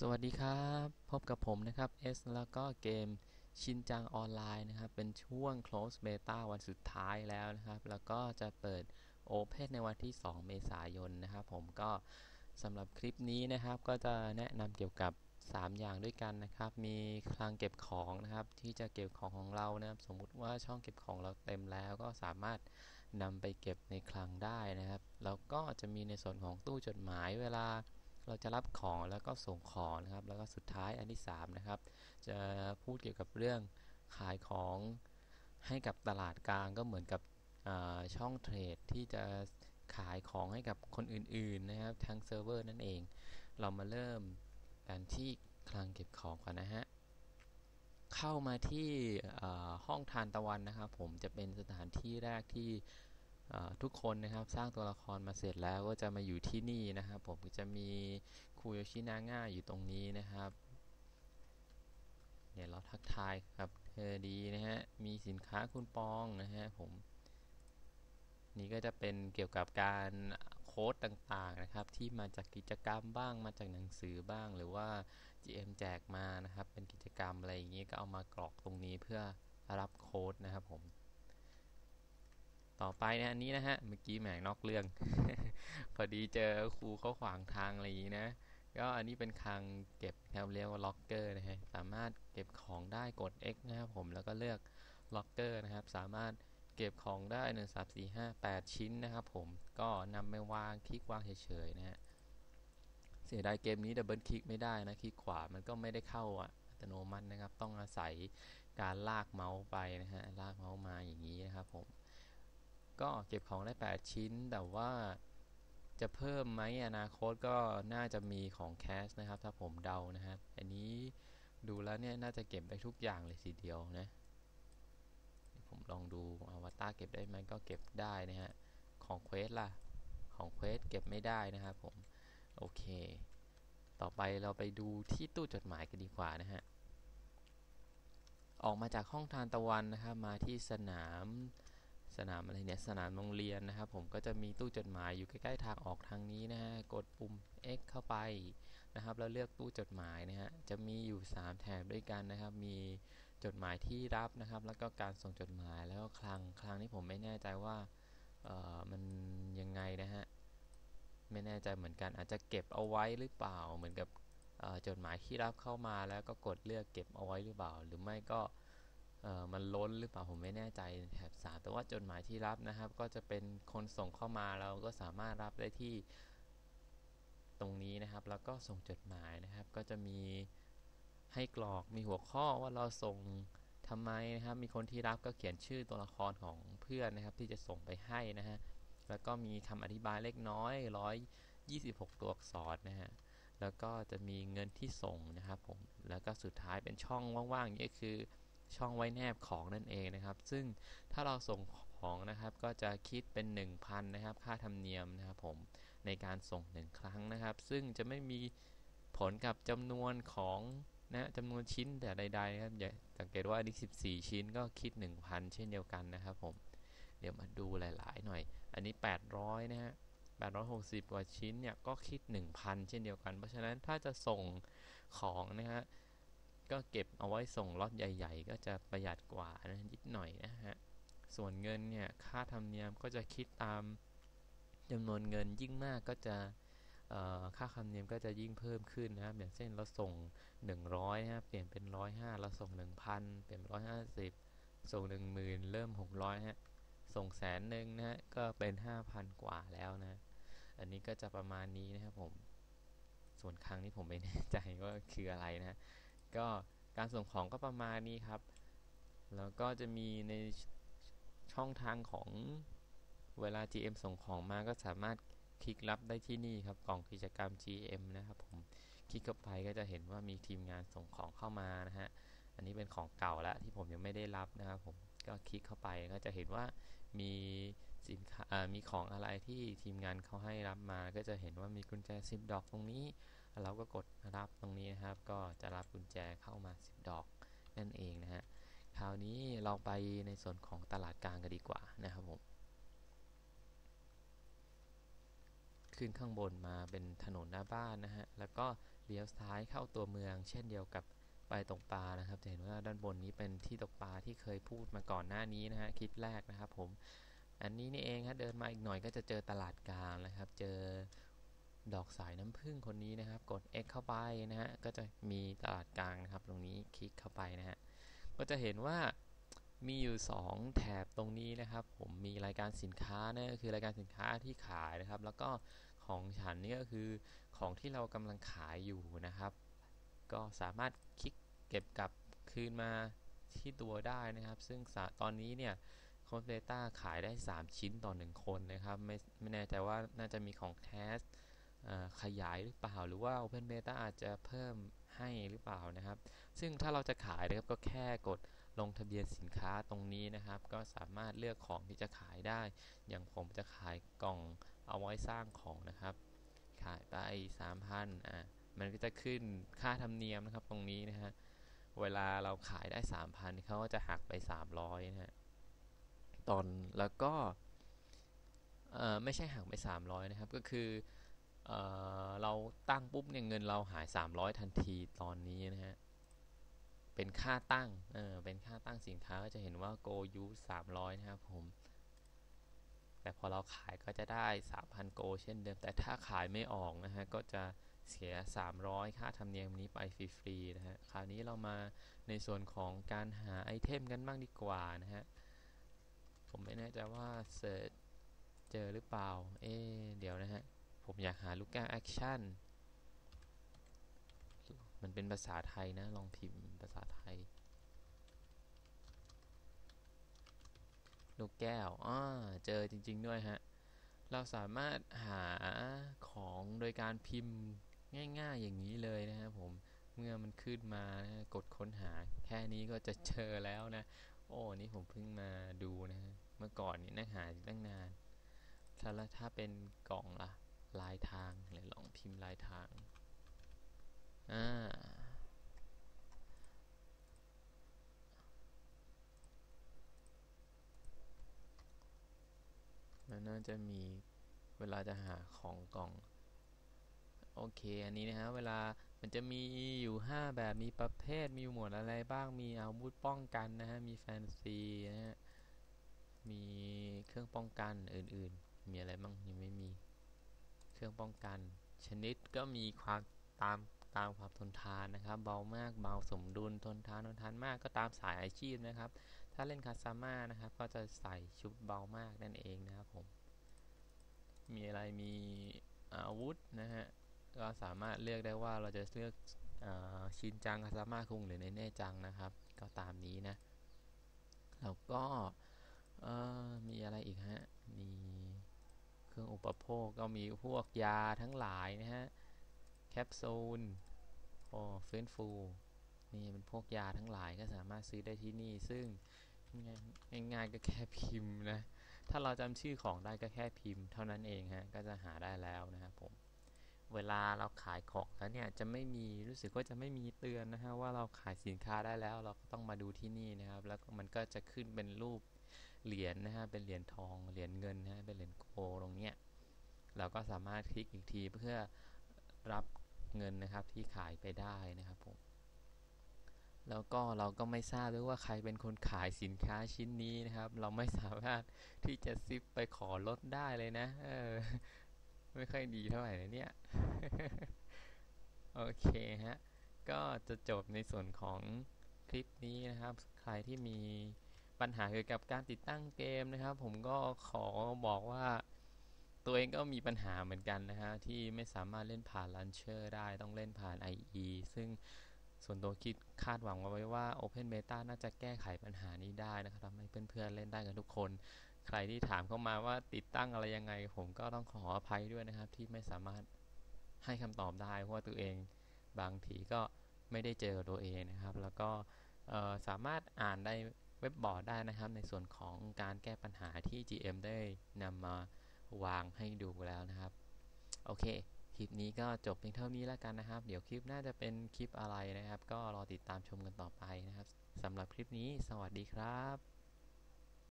สวัสดีครับ พบกับผมนะครับ S แล้วก็เกมชินจังออนไลน์นะครับ เป็นช่วง close beta วันสุดท้ายแล้วนะครับ แล้วก็จะเปิด Open ในวันที่ 2 เมษายนนะครับผมก็สำหรับคลิปนี้นะครับ ก็จะแนะนำเกี่ยวกับ 3 อย่างด้วยกันนะครับ มีคลังเก็บของนะครับ ที่จะเก็บของของเรานะครับ สมมุติว่าช่องเก็บของเราเต็มแล้ว ก็สามารถนำไปเก็บในคลังได้นะครับ แล้วก็จะมีในส่วนของตู้จดหมายเวลา เราจะรับของแล้วก็ส่งของนะครับ แล้วก็สุดท้ายอันที่3นะครับ จะพูดเกี่ยวกับเรื่องขายของให้กับตลาดกลางก็เหมือนกับช่องเทรดที่จะขายของให้กับคนอื่นๆนะครับทางเซิร์ฟเวอร์นั่นเอง เรามาเริ่มกันที่คลังเก็บของก่อนนะฮะเข้ามาที่ห้องทานตะวันนะครับ ผมจะเป็นสถานที่แรกที่ ทุกคนนะครับสร้างตัวละครมาเสร็จแล้วก็จะมาอยู่ที่นี่นะครับ ผมจะมีคุโยชินาง่าอยู่ตรงนี้นะครับเนี่ยเราทักทายครับเธอดีนะฮะมีสินค้าคุณปองนะฮะผมนี่ก็จะเป็นเกี่ยวกับการโค้ดต่างๆนะครับที่มาจากกิจกรรมบ้างมาจากหนังสือบ้างหรือว่า GM แจกมานะครับเป็นกิจกรรมอะไรอย่างนี้ก็เอามากรอกตรงนี้เพื่อรับโค้ดนะครับผม ต่อไปนะอันนี้นะฮะ เมื่อกี้แหมนอกเรื่อง พอดีเจอครูเขาขวางทางอะไรอย่างนี้นะ ก็อันนี้เป็นคลังเก็บครับเรียกว่าล็อกเกอร์นะฮะ สามารถเก็บของได้กด X นะครับผม แล้วก็เลือกล็อกเกอร์นะครับ สามารถเก็บของได้1 3 4 5 8 ชิ้นนะครับผม ก็นำไปวางคลิกวางเฉยๆนะฮะ เสียดายเกมนี้ดับเบิลคลิกไม่ได้นะ คลิกขวามันก็ไม่ได้เข้าอัตโนมัตินะครับ ต้องอาศัยการลากเมาส์ไปนะฮะ ลากเมาส์มาอย่างนี้นะครับผม ก็เก็บของได้ 8 ชิ้น แต่ว่าจะเพิ่มไหมอนาคตก็น่าจะมีของแคชนะครับ ถ้าผมเดานะครับ อันนี้ดูแล้วเนี่ยน่าจะเก็บได้ทุกอย่างเลยทีเดียวนะผมลองดูอวตารเก็บได้ไหมก็เก็บได้นะฮะของเควสล่ะ ของเควสเก็บไม่ได้นะครับผม โอเค ต่อไปเราไปดูที่ตู้จดหมายกันดีกว่านะฮะออกมาจากห้องทานตะวันนะครับมาที่สนาม สนามอะไรเนี่ยสนามโรงเรียนนะครับ ผมก็จะมีตู้จดหมายอยู่ใกล้ๆทางออกทางนี้นะฮะกดปุ่ม X เข้าไปนะครับแล้วเลือกตู้จดหมายนะฮะจะมีอยู่ 3 แถบด้วยกันนะครับ มีจดหมายที่รับนะครับ แล้วก็การส่งจดหมายแล้วก็คลังคลังนี้ผมไม่แน่ใจว่าเอ่อมันยังไงนะฮะไม่แน่ใจเหมือนกันอาจจะเก็บเอาไว้หรือเปล่าเหมือนกับจดหมายที่รับเข้ามาแล้วก็กดเลือกเก็บเอาไว้หรือเปล่า หรือไม่ก็ มันล้นหรือเปล่าผมไม่แน่ใจแถบสาแต่ว่าจดหมายที่รับนะครับ ก็จะเป็นคนส่งเข้ามาเราก็สามารถรับได้ที่ตรงนี้นะครับ แล้วก็ส่งจดหมายนะครับ ก็จะมีให้กรอกมีหัวข้อว่าเราส่งทำไมนะครับ มีคนที่รับก็เขียนชื่อตัวละครของเพื่อนนะครับ ที่จะส่งไปให้นะฮะแล้วก็มีคำอธิบายเล็กน้อย 126 ตัวอักษรนะฮะแล้วก็จะมีเงินที่ส่งนะครับผมแล้วก็สุดท้ายเป็นช่องว่างๆนี่คือ ช่องไว้แนบของนั่นเองนะครับ ซึ่งถ้าเราส่งของนะครับก็จะคิดเป็น 1,000 นะครับ ค่าธรรมเนียมนะครับผมในการส่ง 1 ครั้งนะครับ ซึ่งจะไม่มีผลกับจำนวนของนะจำนวนชิ้นแต่ใดๆครับอย่าสังเกตว่าอันนี้14 ชิ้นก็คิด 1,000 เช่นเดียวกันนะครับผมเดี๋ยวมาดูหลาย ๆ หน่อย อันนี้ 800 นะฮะ860 กว่าชิ้นเนี่ยก็คิด 1,000 เช่นเดียวกัน เพราะฉะนั้นถ้าจะส่งของนะฮะ ก็เก็บเอาไว้ส่งล็อตใหญ่ ๆ ก็จะประหยัดกว่านะนิดหน่อยนะฮะ ส่วนเงินเนี่ยค่าธรรมเนียมก็จะคิดตามจำนวนเงินยิ่งมากก็จะค่าธรรมเนียมก็จะยิ่งเพิ่มขึ้นนะครับอย่างเช่นเราส่ง 100นะเปลี่ยนเป็น 105เราส่ง 1,000 เปลี่ยนเป็น150 ส่ง 10,000 เริ่ม 600ฮะส่งแสนหนึ่งนะฮะก็เป็น 5,000 กว่าแล้วนะ อันนี้ก็จะประมาณนี้นะครับผม ส่วนครั้งนี้ผมไม่แน่ใจว่าคืออะไรนะ ก็การส่งของก็ประมาณนี้ครับ แล้วก็จะมีในช่องทางของเวลา GM ส่งของมาก็สามารถคลิกรับได้ที่นี่ครับกล่องกิจกรรม GM นะครับผมคลิกเข้าไปก็จะเห็นว่ามีทีมงานส่งของเข้ามานะฮะอันนี้เป็นของเก่าแล้วที่ผมยังไม่ได้รับนะครับผมก็คลิกเข้าไปก็จะเห็นว่ามีสินค้ามีของอะไรที่ทีมงานเขาให้รับมา ก็จะเห็นว่ามีกุญแจซิปดอกตรงนี้ เราก็กดรับตรงนี้นะครับ ก็จะรับกุญแจเข้ามา 10 ดอกนั่นเองนะฮะคราวนี้เราไปในส่วนของตลาดกลางกันดีกว่านะครับผมขึ้นข้างบนมาเป็นถนนหน้าบ้านนะฮะ แล้วก็เลี้ยวซ้ายเข้าตัวเมือง เช่นเดียวกับไปตกปลานะครับ จะเห็นว่าด้านบนนี้เป็นที่ตกปลาที่เคยพูดมาก่อนหน้านี้นะฮะคลิปแรกนะครับผม อันนี้นี่เองฮะเดินมาอีกหน่อยก็จะเจอตลาดกลางนะครับ เจอ ดอกสายน้ำผึ้งคนนี้นะครับ กด X เข้าไปนะฮะ ก็จะมีตลาดกลางนะครับ ตรงนี้คลิกเข้าไปนะฮะ ก็จะเห็นว่ามีอยู่ 2 แถบตรงนี้นะครับ ผมมีรายการสินค้านะคือรายการสินค้าที่ขายนะครับ แล้วก็ของฉันนี่ก็คือของที่เรากำลังขายอยู่นะครับ ก็สามารถคลิกเก็บกลับคืนมาที่ตัวได้นะครับ ซึ่งตอนนี้เนี่ยโค้ดเบต้าขายได้ 3 ชิ้นต่อ 1 คนนะครับ ไม่ไม่แน่ใจว่าน่าจะมีของแคส ขยายหรือเปล่า หรือว่า Open Beta อาจจะเพิ่มให้หรือเปล่านะครับ ซึ่งถ้าเราจะขายนะครับก็แค่กดลงทะเบียนสินค้าตรงนี้นะครับ ก็สามารถเลือกของที่จะขายได้ อย่างผมจะขายกล่องเอาไว้สร้างของนะครับ ขายไป3,000อะมันก็จะขึ้นค่าธรรมเนียมนะครับตรงนี้นะฮะเวลาเราขายได้ 3,000เขาก็จะหักไป 300นะฮะตอนแล้วก็ไม่ใช่หักไป 300นะครับก็คือ เเราตั้งปุ๊บเนี่ยเงินเราหาย 300 ทันทีตอนนี้นะฮะ เป็นค่าตั้งเออเป็นค่าตั้งสินค้าก็จะเห็นว่า go use 300 นะครับผม แต่พอเราขายก็จะได้ 3,000 go เช่นเดิม แต่ถ้าขายไม่ออกนะฮะ ก็จะเสีย 300 ค่าธรรมเนียมนี้ไปฟรีๆนะฮะ คราวนี้เรามาในส่วนของการหาไอเทมกันบ้างดีกว่านะฮะ ผมไม่แน่ใจว่าเสิร์ชเจอหรือเปล่า เอ๊เดี๋ยวนะฮะ ผมอยากหาลูกแก้วแอคชั่น มันเป็นภาษาไทยนะ ลองพิมพ์ภาษาไทยลูกแก้วอ่าเจอจริง ๆ ด้วยฮะ เราสามารถหาของโดยการพิมพ์ง่ายๆอย่างนี้เลยนะครับผม เมื่อมันขึ้นมานะกดค้นหาแค่นี้ก็จะเจอแล้วนะ โอ้ นี่ผมเพิ่งมาดูนะ เมื่อก่อนนี่นั่งหาตั้งนานถ้าแล้วถ้าเป็นกล่องล่ะ ลายทางเลยลองพิมพ์ลายทางอ่ามันน่าจะมีเวลาจะหาของกล่อง โอเค อันนี้นะฮะ เวลามันจะมีอยู่ 5 แบบมีประเภทมีหมวดอะไรบ้างมีอาวุธป้องกันนะฮะ มีแฟนซีนะฮะ มีเครื่องป้องกันอื่นๆ มีอะไรบ้างยังไม่มี รื่องป้องกัน ชนิดก็มีความตามตามความทนทานนะครับ เบามากเบาสมดุลทนทานทนทานมากก็ตามสายอาชีพนะครับ ถ้าเล่นคาซาม่านะครับ ก็จะใส่ชุดเบามากนั่นเองนะครับผม มีอะไรมีอาวุธนะฮะก็สามารถเลือกได้ว่าเราจะเลือกชินจังคาซาม่าคุงหรือในเน่จังนะครับ ก็ตามนี้นะแล้วก็มีอะไรอีกฮะมี เครื่องอุปโภคก็มีพวกยาทั้งหลายนะฮะ แคปซูลโอ้ฟื้นฟู นี่เป็นพวกยาทั้งหลายก็สามารถซื้อได้ที่นี่ ซึ่งง่ายๆก็แค่พิมพ์นะ ถ้าเราจำชื่อของได้ก็แค่พิมพ์เท่านั้นเองฮะ ก็จะหาได้แล้วนะครับผมเวลาเราขายของแล้วเนี่ยจะไม่มีรู้สึกว่าจะไม่มีเตือนนะฮะว่าเราขายสินค้าได้แล้วเราก็ต้องมาดูที่นี่นะครับ แล้วมันก็จะขึ้นเป็นรูป เหรียญนะฮะเป็นเหรียญทองเหรียญเงินนะเป็นเหรียญโกตรงเนี้ยเราก็สามารถคลิกอีกทีเพื่อรับเงินนะครับที่ขายไปได้นะครับผมแล้วก็เราก็ไม่ทราบด้วยว่าใครเป็นคนขายสินค้าชิ้นนี้นะครับ เราไม่สามารถที่จะซิปไปขอลดได้เลยนะเออไม่ค่อยดีเท่าไหร่นะเนี่ยโอเคฮะก็จะจบในส่วนของคลิปนี้นะครับ ใครที่มี ปัญหาเกี่ยวกับการติดตั้งเกมนะครับ ผมก็ขอบอกว่าตัวเองก็มีปัญหาเหมือนกันนะฮะที่ไม่สามารถเล่นผ่านลันเชอร์ได้ต้องเล่นผ่าน IE ซึ่งส่วนตัวคิดคาดหวังไว้ว่า Open Beta น่าจะแก้ไขปัญหานี้ได้นะครับทำให้เพื่อนๆเล่นได้กันทุกคน ใครที่ถามเข้ามาว่าติดตั้งอะไรยังไง ผมก็ต้องขออภัยด้วยนะครับ ที่ไม่สามารถให้คำตอบได้เพราะว่าตัวเองบางทีก็ไม่ได้เจอตัวเองนะครับ แล้วก็สามารถอ่านได้ เว็บบอร์ดได้นะครับ ในส่วนของการแก้ปัญหาที่ GM ได้นำมาวางให้ดูแล้วนะครับ โอเค คลิปนี้ก็จบเพียงเท่านี้แล้วกันนะครับ เดี๋ยวคลิปน่าจะเป็นคลิปอะไรนะครับ ก็รอติดตามชมกันต่อไปนะครับสำหรับคลิปนี้ สวัสดีครับ